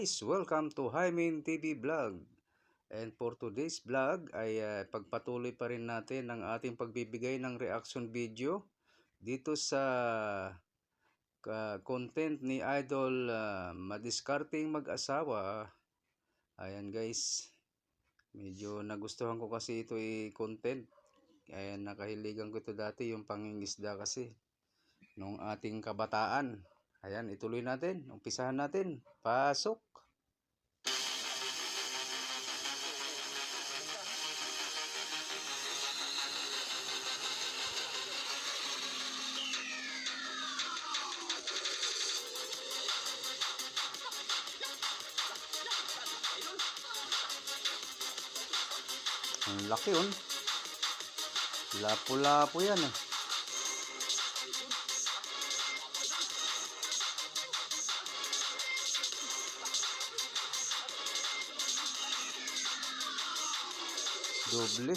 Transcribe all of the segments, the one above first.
guys, welcome to Hymen TV Vlog. And for today's vlog ay ah, pagpatuloy pa rin natin ang ating pagbibigay ng reaction video dito sa ka- content ni Idol ah, Madiskarting Mag-asawa. Ayan guys, medyo nagustuhan ko kasi ito i-content. Ayan, nakahiligan ko ito dati yung pangingisda kasi nung ating kabataan. Ayan, ituloy natin. Umpisahan natin. Pasok. Ang laki yun. Lapo-lapo yan eh. Doble.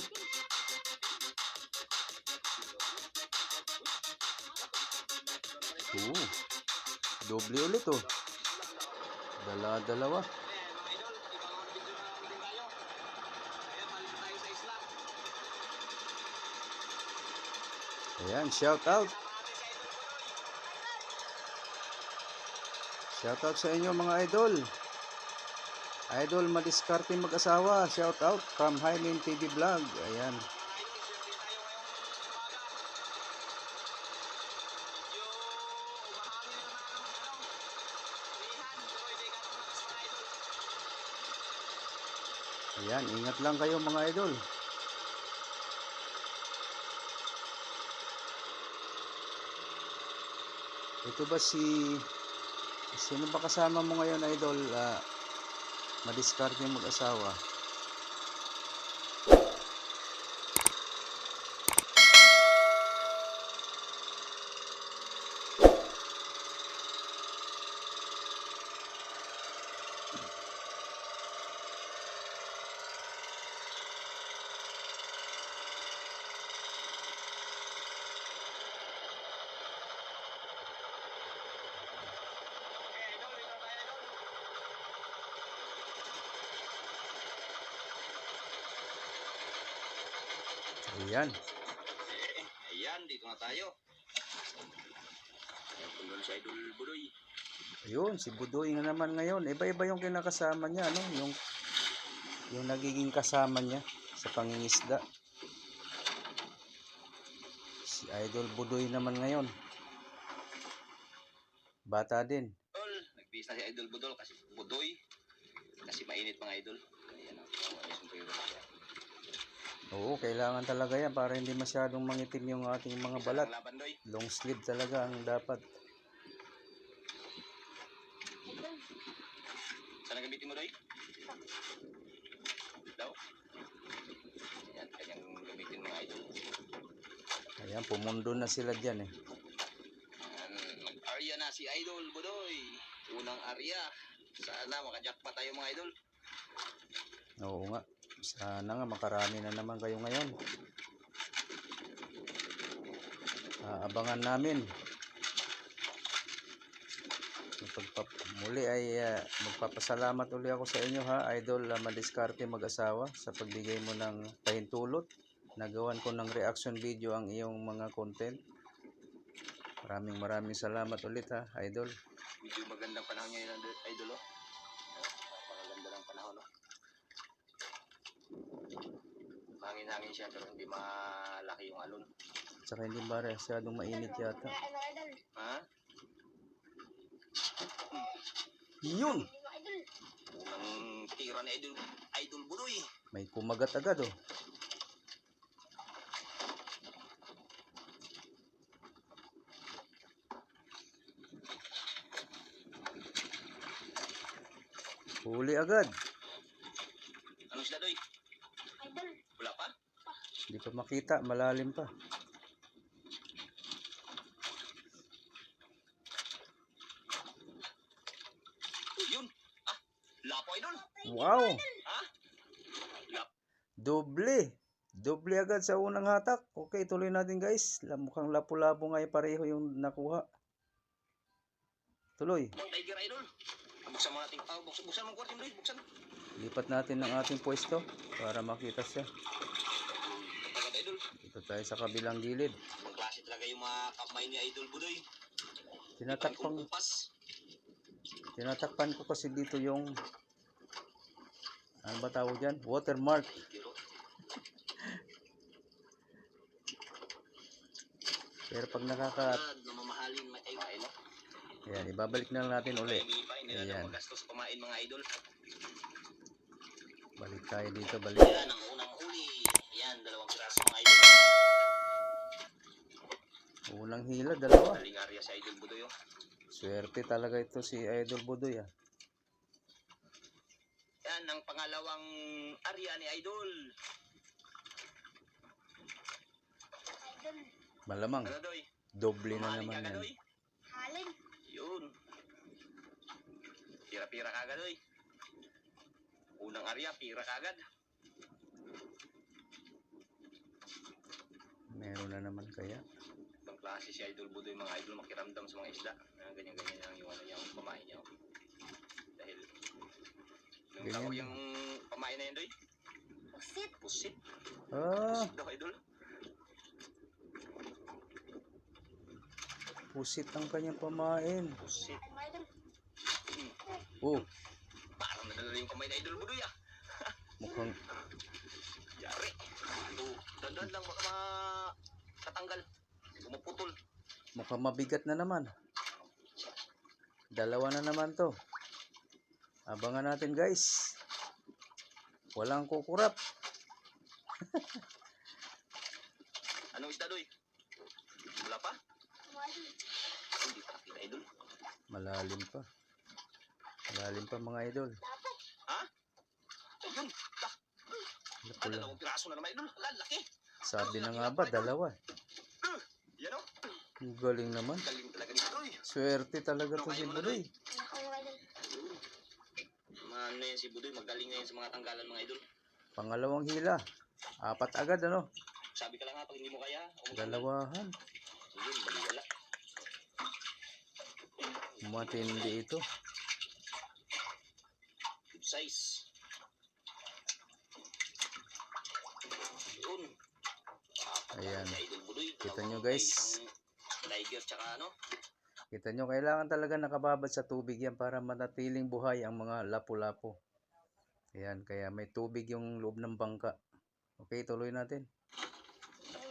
Oo. Doble ulit oh. Dala-dalawa. Ayan, shout out. Shout out sa inyo mga idol. Idol madiskarte mag-asawa. Shout out from Hymen TV Vlog. Ayan. Ayan, ingat lang kayo mga idol. Ito ba si Sino ba kasama mo ngayon idol? Ah, madiskarte mag-asawa. Ayan. Ayan, dito na tayo. Ayan, si Idol Budoy. Ayun, si Budoy nga naman ngayon. Iba-iba yung kinakasama niya, no? Yung, yung nagiging kasama niya sa pangingisda. Si Idol Budoy naman ngayon. Bata din. Idol, nagbihis na si Idol Budol kasi Budoy. Kasi mainit mga idol. Ayan ang ayos siya. Oo, kailangan talaga yan para hindi masyadong mangitim yung ating mga balat. Long sleeve talaga ang dapat. Saan ang gamitin mo, Doy? Daw? Ayan, kanyang gamitin mga idol. Ayan, pumundo na sila dyan eh. Ayan, mag-arya na si Idol Budoy. Unang arya. Sana makajakpa tayo mga idol. Oo nga. Sana nga makarami na naman kayo ngayon. Aabangan namin. Muli ay ah, magpapasalamat uli ako sa inyo ha, Idol uh, Madiskarte mag-asawa sa pagbigay mo ng pahintulot. Nagawan ko ng reaction video ang iyong mga content. Maraming maraming salamat ulit ha, Idol. Medyo magandang panahon ngayon, Idol. Oh. Napakaganda ng panahon. Oh. Hangin-hangin siya pero hindi malaki yung alon. Tsaka hindi ba masyadong mainit yata. Ha? Yun! Unang tira ni Idol, Idol Budoy. May kumagat agad oh. Huli agad. Anong sila, Doy? Wala pa? Hindi pa makita, malalim pa. Yun. Ah, lapo, Idol. Wow! Lap. Doble. Doble agad sa unang hatak. Okay, tuloy natin guys. Mukhang lapu-lapu nga pareho yung nakuha. Tuloy. Tiger, Idol. Buksan mo natin. Ah, buksan, buksan mo ang kwarto. Buksan. Lipat natin ng ating pwesto para makita siya. Dito tayo sa kabilang gilid. Ibang klase talaga yung mga kamay ni Idol Budoy. Tinatakpan, tinatakpan ko kasi dito yung ano ba tawag dyan? Watermark. Pero, pag nakaka... ah, namamahalin may ay, ay, no? Ayan, ibabalik na lang natin uli. Ayan. magastos kumain mga idol. Balik tayo dito, balik. Yan ang unang huli. Yan, dalawang piraso mga idol. Unang hila, dalawa. Galing area sa idol Budoy. Oh. Swerte talaga ito si Idol Budoy ah. Yan ang pangalawang area ni idol. Malamang, Ano doy? doble na naman yan. Halin. Yun. Pira-pira kagad doy. Unang area, pira kagad. Meron na naman kaya. Klase si Idol Budoy, mga idol makiramdam sa mga isda. Ah, Ganyan-ganyan lang yung ano yung pamain niya. Dahil yung tawag yung pamain na yun, Doy? Pusit. Pusit. Ah, Pusit daw, Idol. pusit ang kanyang pamain. Pusit. Oh, Parang nadala yung kamay na Idol Budoy, ah. mukhang Yari. Oh, dandan lang baka makatanggal. Pumuputol. mukhang mabigat na naman. Dalawa na naman to. Abangan natin guys. Walang kukurap. Anong isda, Doy? Wala pa? Hindi pa nakita, Idol. Malalim pa. Malalim pa mga idol. Ha? Ayun. Ah, Ano dalawang piraso na naman, Idol. Laki. Sabi na nga ba, dalawa. Galing naman. Galing talaga ni Doy. Swerte talaga to si Budoy. Ano yan si Budoy, magaling na yan sa mga tanggalan mga idol. Pangalawang hila. Apat agad ano? Sabi ka lang ha, pag hindi mo kaya, Dalawahan. Yun, baliwala. Matindi ito. Good size. Yun. Ayan. Kita nyo, guys. Yung Tiger tsaka ano. Kita nyo, kailangan talaga nakababad sa tubig yan para manatiling buhay ang mga lapu-lapo. Ayan, kaya may tubig yung loob ng bangka. Okay, tuloy natin.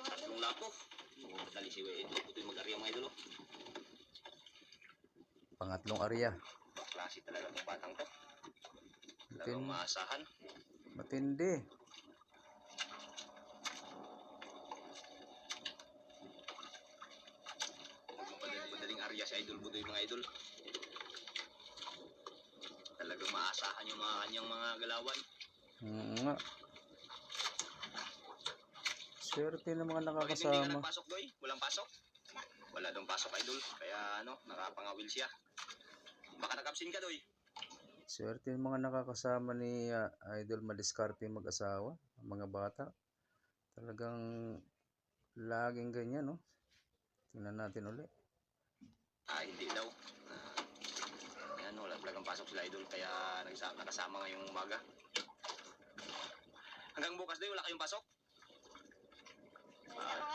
Tatlong lapo. Dali si Idol Budoy mag-area mga idol. oh. Pangatlong area. Klase talaga ng batang to. Talagang maasahan. matindi. Madaling area si Idol Budoy mga idol. Talagang maasahan yung mga kanyang mga galawan. Oo nga. Swerte ng mga Bakit hindi ka nakakasama. nagpasok, Doy? Walang pasok? Wala dong pasok, idol. Kaya ano, nakapangawil siya. Baka nakapsin ka, Doy. Swerte ng mga nakakasama ni ah, Idol Madiskarte mag-asawa, ang mga bata. Talagang laging ganyan, no? Tingnan natin ulit. Ah, hindi daw. Ah, ayan, wala talagang pasok sila, idol. Kaya nagsama, nakasama ngayong umaga. Hanggang bukas, Doy, wala kayong pasok?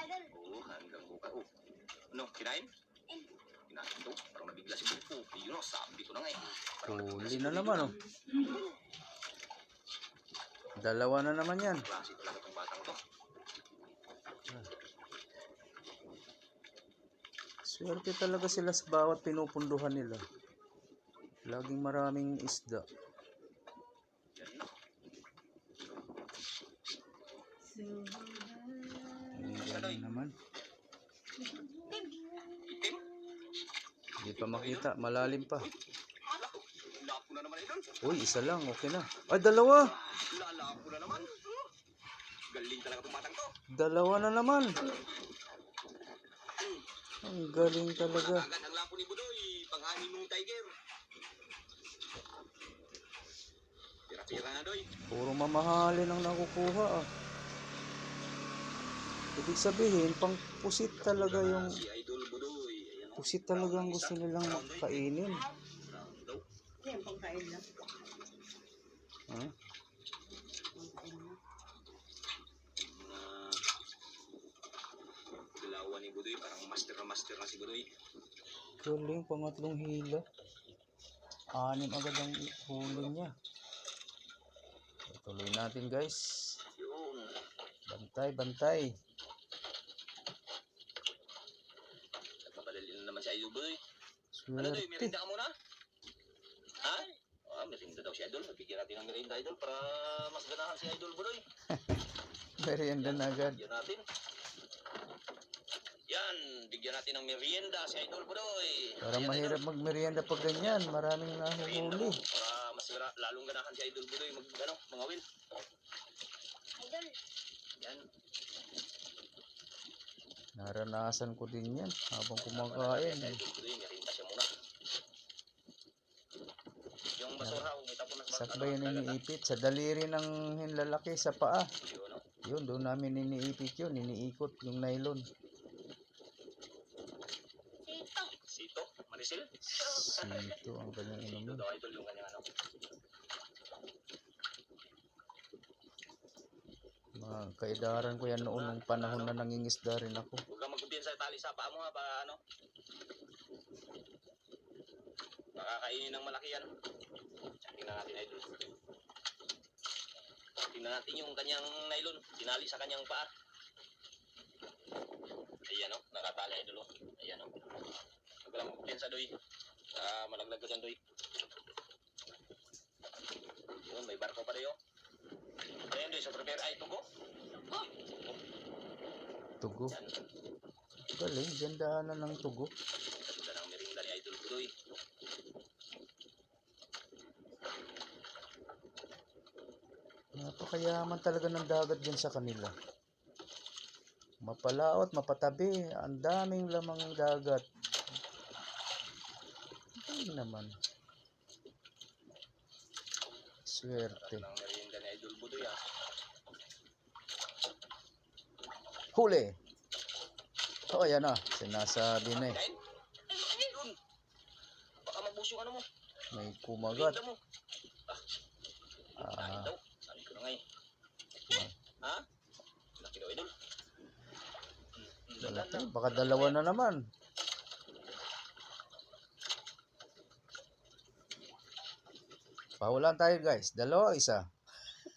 Idol. Oo, hanggang bukas. Oh. Ano, kinain? Kinain to. Parang nabigla si Buko. Yun o, sabi ko na nga eh. Huli na naman, oh. Dalawa na naman yan. Klase talaga tong batang to. Swerte talaga sila sa bawat pinupunduhan nila. Laging maraming isda. Yan no. Ang galing naman. Hindi pa makita. Malalim pa. Uy, isa lang. Okay na. Ay, dalawa! Lalapo na naman. Dalawa na naman. Ang galing talaga. Agad ang lapo ni Budoy. Pang-anim nung tiger. Tira-tira na doy. Puro mamahalin ang nakukuha ah. Ibig sabihin, pang pusit talaga yung... Si Idol Budoy. Ayan o. Pusit talaga ang gusto nilang kainin. Yan, pangkain lang. Hmm? Pangkain lang. Mga galawan ni Budoy, parang master na master na si Budoy. Galing, pangatlong hila. Anim agad ang huli niya. Tuloy natin guys. Yun. Bantay, bantay. Nagpapadali na naman si Idol Budoy. Ano Doy, merinda ka muna? Ha? Ah, merinda daw si Idol. Bigyan natin ng merinda Idol para mas ganahan si Idol Budoy. Merienda na agad. Bigyan natin. Yan, bigyan natin ng merienda si Idol Budoy. Parang Ayan, mahirap Idol. magmerienda pag ganyan. Maraming Merienda nahuhuli. mo, para mas gra- lalong ganahan si Idol Budoy mag, ano, mga win. Idol. Yan. Naranasan ko din yan habang Si kumakain. Idol Budoy, merienda siya muna. Yung basura, huwag may tapon na sa Sakbay yun iniipit. Sa daliri ng hinlalaki sa paa. Yun, no? Yun, doon namin iniipit yun. Iniikot yung nylon. Sito ang kanyang kanyang ano. Mga kaidaran ko yan noon nung panahon na nangingisda rin ako. Huwag kang magkupiyan sa tali sa paa mo ha, para ano. Makakainin ng malaki yan. Tingnan natin idol. Tingnan natin yung kanyang nylon. Tinali sa kanyang paa. Ayan o, nakatali idol o. Ayan o. Huwag ka lang magkupiyan sa doy. Ah, malaglag ka dyan doy. Yun, may barko pa doy o. Ayan doy, sa prepare ay tugo. Tugo. Yan. Galing, gandahanan ng tugo. Ganda ng merinda ni Idol Budoy. Napakayaman talaga ng dagat dyan sa kanila. Mapalaot, mapatabi. Ang daming lamang dagat. Hindi naman. Swerte. Huli! Oh, ayan na. Sinasabi na eh. Ay. Baka mabus yung ano mo. May kumagat. Ah. Ah. Sabi ko na nga eh. Ha? Laki daw Idol. Baka dalawa na naman. Pahulaan tayo guys. Dalawa isa?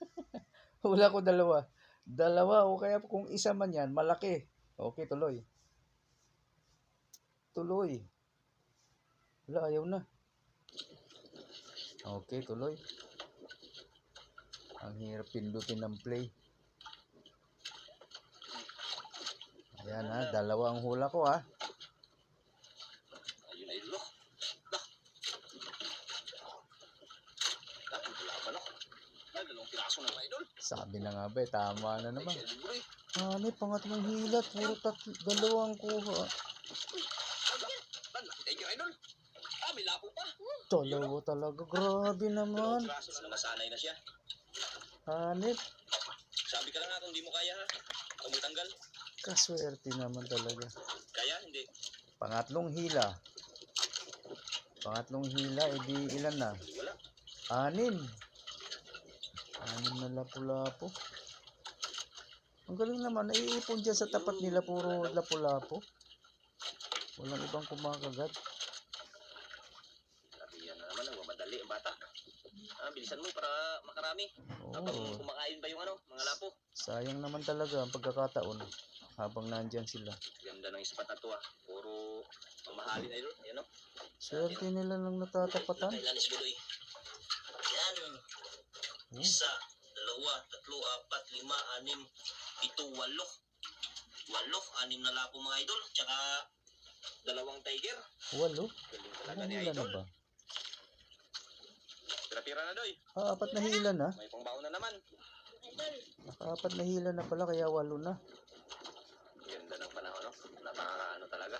Hula ko dalawa. Dalawa o kaya kung isa man yan, malaki. Okay, tuloy. Tuloy. Wala, ayaw na. Okay, tuloy. Ang hirap pindutin ng play. Ayan ha, dalawa ang hula ko ha. Ayun na Idol. oh. Dah. Dah, wala pa no. Ay, dalawang piraso na ba Idol? Sabi na nga ba, tama na naman. Ano, pangatlong hilat, puro tatlo, dalawang kuha. Idol. Ah. Dalawa talaga, grabe naman. Nasanay na siya. Hanip, Sabi ka lang nga kung di mo kaya ha. Tanggal. kaswerte naman talaga. Kaya, hindi. Pangatlong hila. Pangatlong hila, edi ilan na? Wala. Anim. Anim na lapu-lapo. Ang galing naman, naiipon dyan sa tapat nila, puro lapu-lapo. Walang ibang kumakagat. Yan na naman, nagmamadali ang bata. Ah, bilisan mo para makarami. Habang Oo, kumakain ba yung ano, mga lapo. sayang naman talaga ang pagkakataon habang nandyan sila. Ganda ng ispat na to ah. Puro mamahalin na yun. Yan o. Swerte nila lang natatapatan. Kailanis budoy. Oh. Isa, dalawa, tatlo, apat, lima, anim, pito, walo. Walo, anim na lapo mga idol. Tsaka dalawang tiger. Walo? Galing talaga ni na idol. ba? Pira-pira na doy. Ah, apat na hila na. May pangbaon na naman. Nakaapat na hila na pala, kaya walo na. Ganda ng panahon, no? Napaka ano talaga.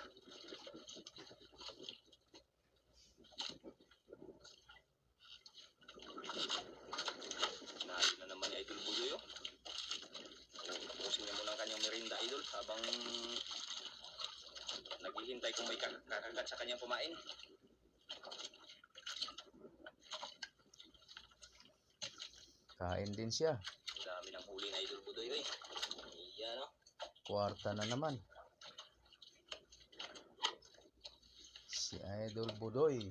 Nalo na naman ni Idol Budoy, oh. Oh, Tapusin niya muna ang kanyang merinda, Idol, habang naghihintay kung may kak- kakagat sa kanyang kumain. Kain din siya. Ang dami ng huli na idol budoy oy. Iya no. Kwarta na naman. Si Idol Budoy.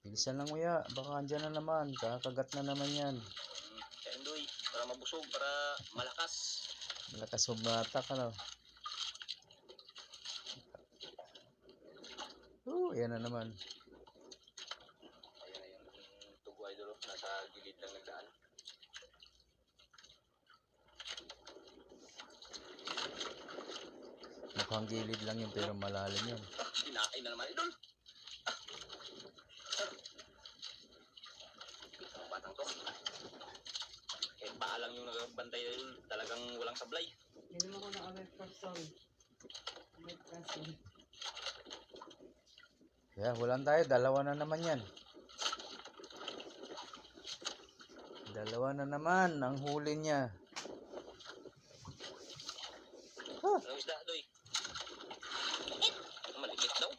Bilisan lang kuya. Baka andyan na naman. Kakagat na naman yan. Mm, Kaya Indoy, para mabusog, para malakas. Malakas humatak ano. Oh, yan na naman. Ayan na yung tugo idol oh, nasa gilid lang nagdaan. Mukhang gilid lang yun pero malalim yun. Ah, Kinain na naman idol. Ah. Ang batang to. Kahit paa lang yung nagbantay idol, talagang walang sablay. Hindi mo ko na alert person. Alert person. Yeah, walang tayo. Dalawa na naman yan. Dalawa na naman ang huli niya. Anong isda, Doy? Malikit daw.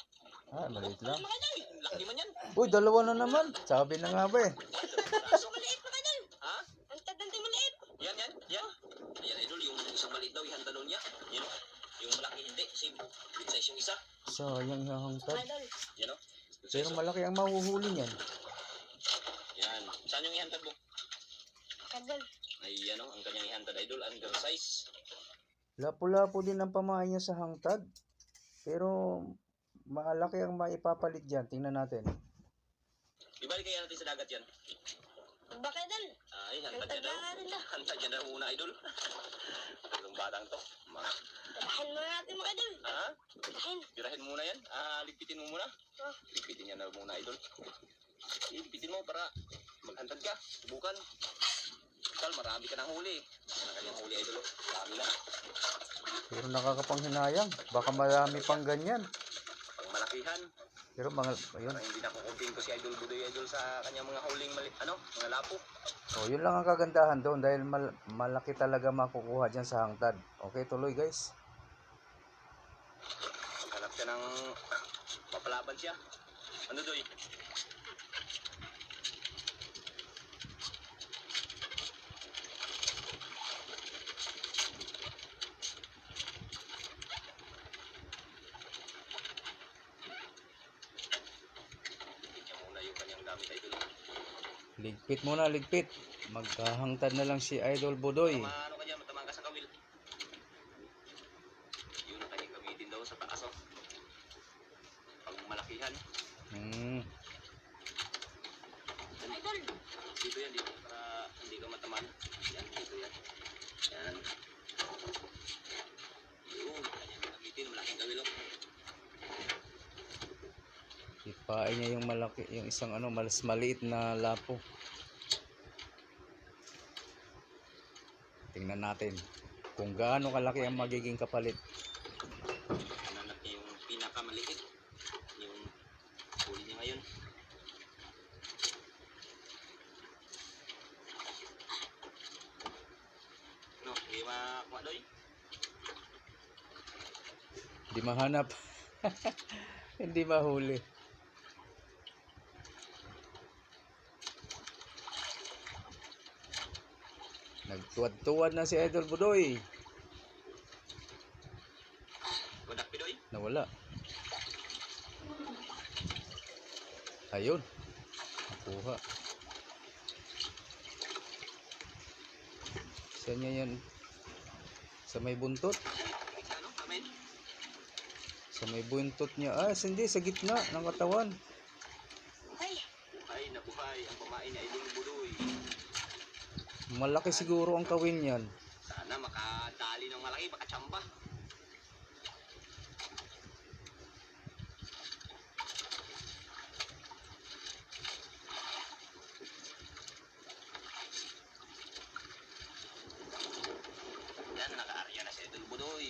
Ah, maliit lang. Uy, dalawa na naman. Sabi na nga ba eh. Kaso maliit mga idol. Ha? Ang tadang di maliit. Yan, yan, yan. Ayan, idol, yung isang maliit daw, ihanda daw niya. Yan, oh. yung malaki hindi, kasi big size yung isa. Sayang yung hangtad. Idol. Yan, oh. Good Pero malaki ang mahuhuli niyan. Yan. Saan yung ihantad mo? Idol. Ayan, oh, ang kanyang ihantad, idol, under size. Lapo-lapo din ang pamahay niya sa hangtad. Pero malaki ang maipapalit dyan. Tingnan natin. Ibalik kaya natin sa dagat yan. Baka idol. Ay, hantad niya daw. Hantad niya daw muna, idol. Itong batang to. Ma Tadahin muna natin mga idol. ha? Tadahin. Birahin muna yan. Ah, ligpitin mo muna. Oh. Ligpitin niya na muna, idol. Ligpitin mo para maghantad ka. Subukan. Tal, marami ka ng huli. Yan ang kanyang huli, idol. Marami na. Pero nakakapanghinayang. Baka marami pang ganyan. Pang malakihan. Pero mga, ayun. Para hindi na kukunting ko si Idol Budoy Idol sa kanyang mga huling mali, ano, mga lapo. Oh, yun lang ang kagandahan doon dahil mal- malaki talaga makukuha dyan sa hangtad. Okay, tuloy guys. Ng mapalaban siya. Ano, Doy? Ligpit muna, ligpit. Magkahangtad na lang si Idol Budoy. Tama, ano ka ka sa kawil. Yun ang kanyang gamitin daw sa taas, oh. Pag malakihan. Hmm. Idol. Dito yan, dito. Para hindi ka mataman. Yan, dito yan. Yan. Yun, kanyang gamitin. Malaking kawil, oh. Ipain niya yung malaki, yung isang ano, malas maliit na lapo. Tingnan natin kung gaano kalaki ang magiging kapalit. Hanap niya yung pinakamaliit. Yung huli niya ngayon. No, hindi makakuha, Doy. Hindi mahanap. Hindi mahuli. Nagtuwad-tuwad na si Idol Budoy. Wadak, Pidoy. Nawala. Ayun. Nakuha. Saan niya yan? Sa may buntot? Sa may buntot niya. Ah, hindi. Sa gitna ng katawan. Ay. Ay, nabuhay. Ang pamain niya, Idol Budoy. Malaki siguro ang kawin yan. Sana makadali ng malaki, makachamba. Yan, naka-arya na si Idol Budoy.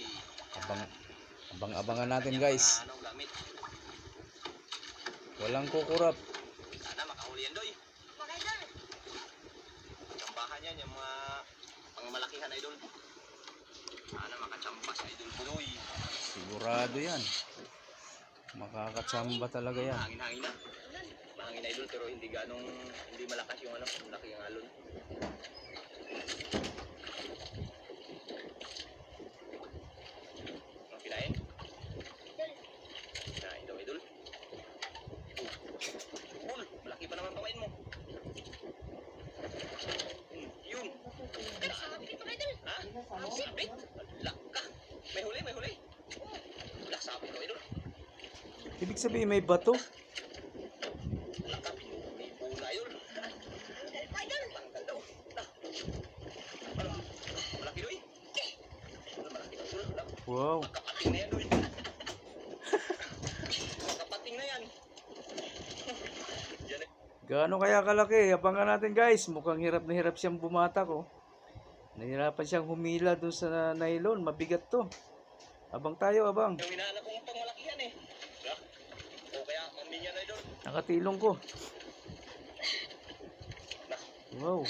Abang, abang-abangan natin guys. Walang kukurap. Sana makahuli yan, Doy. Chambahan yan, yung mga pangmalakihan, Idol. Sana makachamba si Idol Budoy. Sigurado yan. Makakatsamba talaga yan. Hangin-hangin na. Idol. hangin idol pero hindi ganong hindi malakas yung ano, laki ang alon. Ang kinain? Kinain daw idol. Bul, malaki pa naman pakain mo. Hmm, Yun. Sabi ko idol. Ha? Sabit? Wala ka. May huli, may huli. Wala, sabi ko idol. Ibig sabihin may bato. Wala ka, pinupo na idol. Idol. Tanggal daw. Na. Malaki doy. Malaki. Wala, Wow. Makapating na yan doy. Makapating na yan. Gaano kaya kalaki? Abangan natin guys. Mukhang hirap na hirap siyang bumatak oh. Nahirapan siyang humila dun sa nylon. Mabigat to. Abang tayo, abang. Hinahanap kong pang malakihan eh. Ha? O kaya, mamin yan idol. Nakatilong ko. Wow.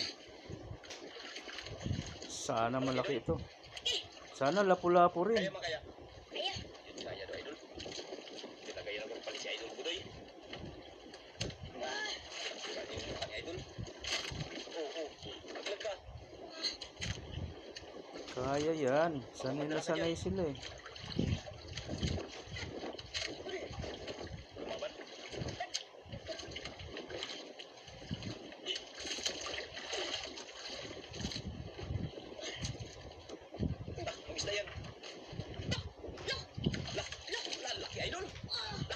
Sana malaki ito. Sana lapu-lapu rin. Kaya makaya. Kaya. Yun kaya daw idol. Tinagay na kong pali si idol budoy. Kaya yung mukha ni idol. Oo, oo. Maglag ka. Kaya yan. Sanay na sanay sila eh.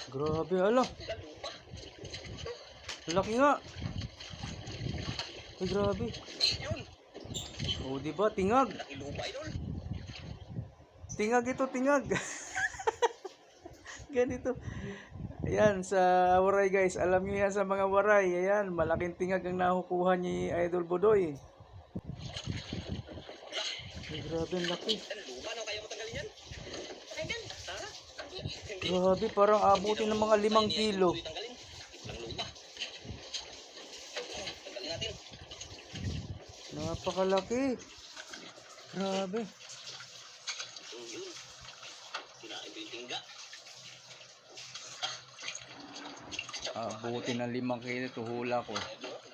Grabe, ala. Laki nga. Ay, grabe. O, di ba? Tingag. laki lupa idol. Tingag ito, tingag. Ganito. Ayan, sa waray guys. Alam niyo yan sa mga waray. Ayan, malaking tingag ang nakukuha ni Idol Bodoy. Ay, grabe, ang laki. Grabe, parang abutin ng mga limang kilo. tuloy Tanggalin. Lang lupa. Tanggalin natin. Napakalaki. Grabe. Yun. Kinain ko yung tingga. Abutin ng limang kilo ito hula ko.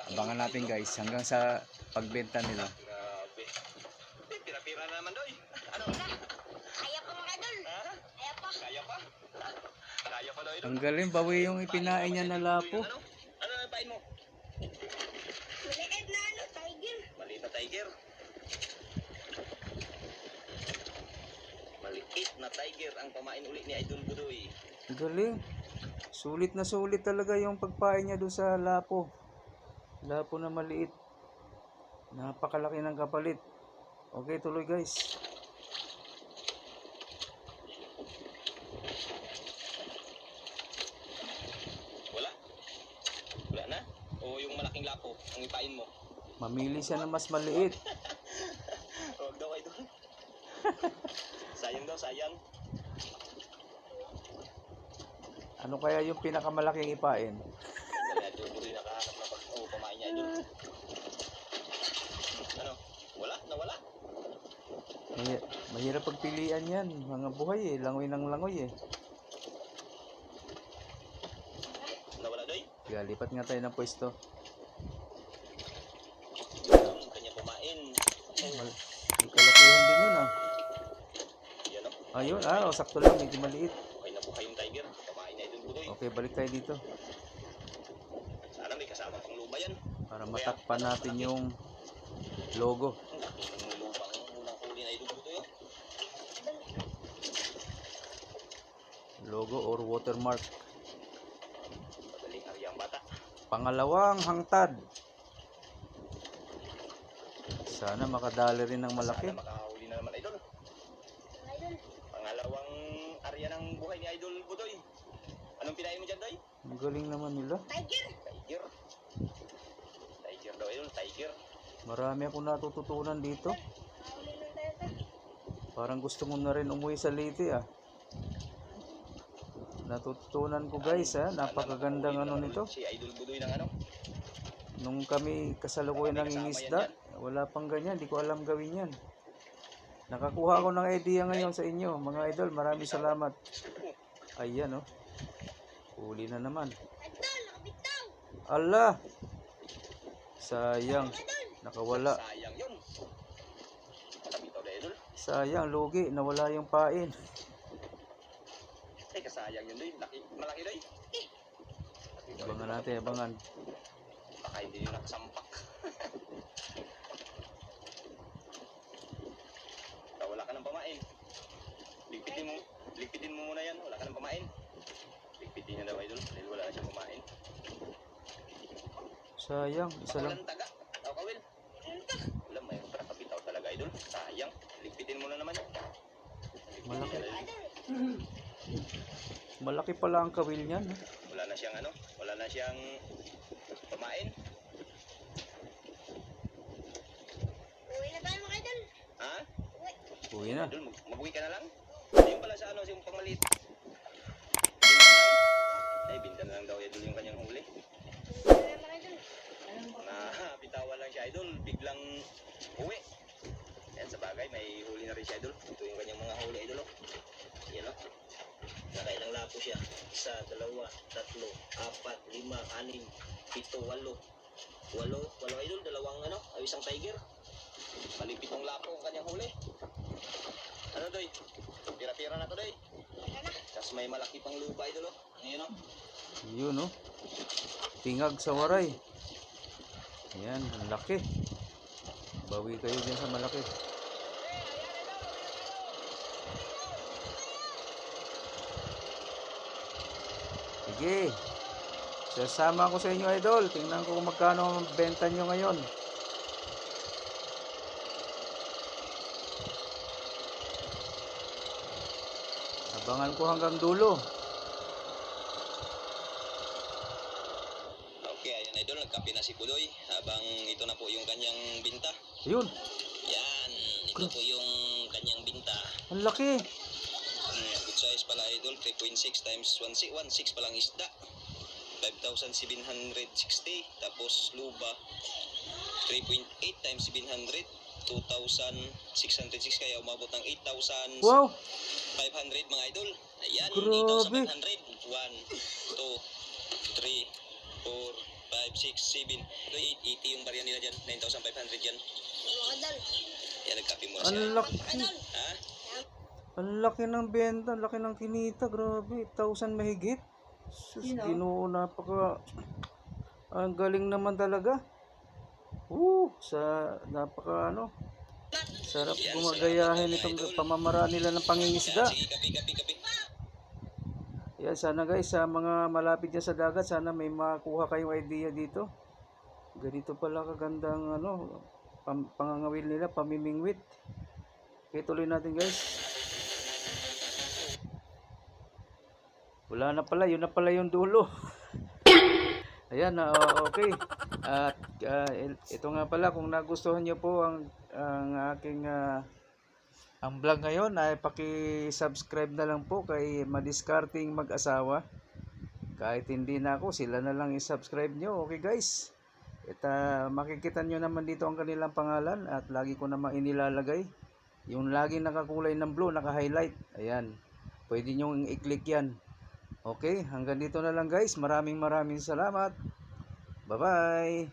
Abangan natin guys hanggang sa pagbenta nila. Grabe. Eh, Pira-pira na naman doy. Ano? Kaya pa mga idol. Ha? Kaya pa. Kaya pa? Kaya pa doy. Ang galing, bawi yung ipinain niya na lapo. Ano? Ano ang pain mo? Maliit na ano, tiger. Maliit na tiger. Maliit na tiger ang pamain uli ni Idol Budoy. Galing. Sulit na sulit talaga yung pagpain niya doon sa lapo. Lapo na maliit. Napakalaki ng kapalit. Okay, tuloy guys. Wala? Wala na? O yung malaking lapo ang ipain mo? Mamili siya ng mas maliit. Huwag daw Idol. sayang daw, sayang. Ano kaya yung pinakamalaking ipain? Dali Idol Budoy nakahanap na pag oh, pamain niya. Ano? Wala? Nawala? Mahi- mahirap pagpilian yan. Mga buhay eh. Langoy ng langoy eh. Nawala doy? Kaya lipat nga tayo ng pwesto. Ang kanya. Mal- May kalakihan din yun ah. Ayun, ah, oh, sakto lang. Medyo maliit. Buhay na buhay yung tiger. Pamain na Idol Budoy. Okay, balik tayo dito. Sana may kasama pang lupa yan. Para matakpan natin yung logo. Logo or watermark. Pangalawang hangtad. Sana makadali rin ng malaki. Sana makahuli na naman Idol. Mga idol. Pangalawang arya ng buhay ni Idol Budoy. Anong pinain mo dyan, Doy? Ang galing naman nila. Tiger. Tiger. Tiger daw, Idol. Tiger. Marami ako natututunan dito. Parang gusto mo na rin umuwi sa Leyte ah. Natututunan ko guys ah. Napakagandang ano nito. Si Idol Budoy ng ano? Nung kami kasalukuyan ng ingisda, wala pang ganyan. Di ko alam gawin yan. Nakakuha ako ng idea ngayon sa inyo. Mga idol, maraming salamat. Ayan oh. Huli na naman. Ala! Sayang. Nakawala. Sayang. Sayang, lugi. Nawala yung pain. Ay, kasayang yun doy. Laki, malaki doy. Abangan natin, abangan. Baka hindi yun nakasampak. Wala ka ng pamain. Ligpitin mo, ligpitin mo muna yan. Wala ka ng pamain. Niya daw idol. Dahil wala na siyang pamain. Sayang, isa lang. Walang taga. Tao ka, Will. Wala, may para kapitaw talaga idol. Sayang. Ligpitin mo na naman. Ligpitin Malaki. na. Malaki pala ang kawil niyan. Wala na siyang ano, wala na siyang pamain. Uwi na tayo mga idol. Ha? Uwi. Uwi na. Idol, mag- mag-uwi ka na lang. Yung pala sa ano, yung pangmaliit. Binta na lang. Ay, binta na lang daw idol yung kanyang huli. Na bitawan lang siya idol, biglang uwi. Yan sa bagay, may huli na rin siya idol. Ito yung kanyang mga huli idol. Oh. Yan oh. Nakailang lapo siya. Isa, dalawa, tatlo, apat, lima, anim, pito, walo. Walo, walo idol, dalawang ano, ay isang tiger. Bali pitong lapo ang kanyang huli. Ano doy? Pira-pira na to doy. Tapos may malaki pang lupa idol oh. Ano yun oh? Yun, oh. Tingag sa waray. Ayan, ang laki. Bawi kayo dyan sa malaki. Sige. Sasama ko sa inyo, idol. Tingnan ko kung magkano ang benta nyo ngayon. Abangan ko hanggang dulo. Okay, ayan idol, nagkape na si Pudoy habang ito na po yung kanyang binta. Ayun, Yan, ito po yung kanyang binta. ang laki. Hmm, good size pala idol, 3.6 times 1.6, 1.6 palang isda. 5,760. Tapos luba, 3.8 times 700. 2,606 kaya umabot ng 8,500 Wow, mga idol. Ayan, Grabe. 8,500. 1, 2, 3, 4, 5, 6, 7. Ito, 80 yung barya nila dyan. 9,500 yan. Idol. Yan, nagkape mo ang siya. laki. Idol. Ha? Ang laki ng benta, ang laki ng kinita, grabe. 1,000 mahigit. Sus, Sino? ginoo, napaka... Ang galing naman talaga. Woo, sa napaka ano. Sarap gumagayahin itong pamamaraan nila ng pangingisda. sige, kape, kape, kape. Yan, sana guys, sa mga malapit dyan sa dagat, sana may makuha kayong idea dito. Ganito pala kagandang ano, pam, pangangawil nila, pamimingwit. Okay, tuloy natin guys. Wala na pala, yun na pala yung dulo. Ayan, na okay. At il- ito nga pala, kung nagustuhan niyo po ang, ang aking ah, ang vlog ngayon ay paki-subscribe na lang po kay Madiskarting Mag-asawa. Kahit hindi na ako, sila na lang i-subscribe nyo. Okay guys? At ah, makikita nyo naman dito ang kanilang pangalan at lagi ko namang inilalagay. Yung lagi nakakulay ng blue, naka-highlight. Ayan. Pwede nyo i-click yan. Okay, hanggang dito na lang guys. Maraming maraming salamat. Bye-bye.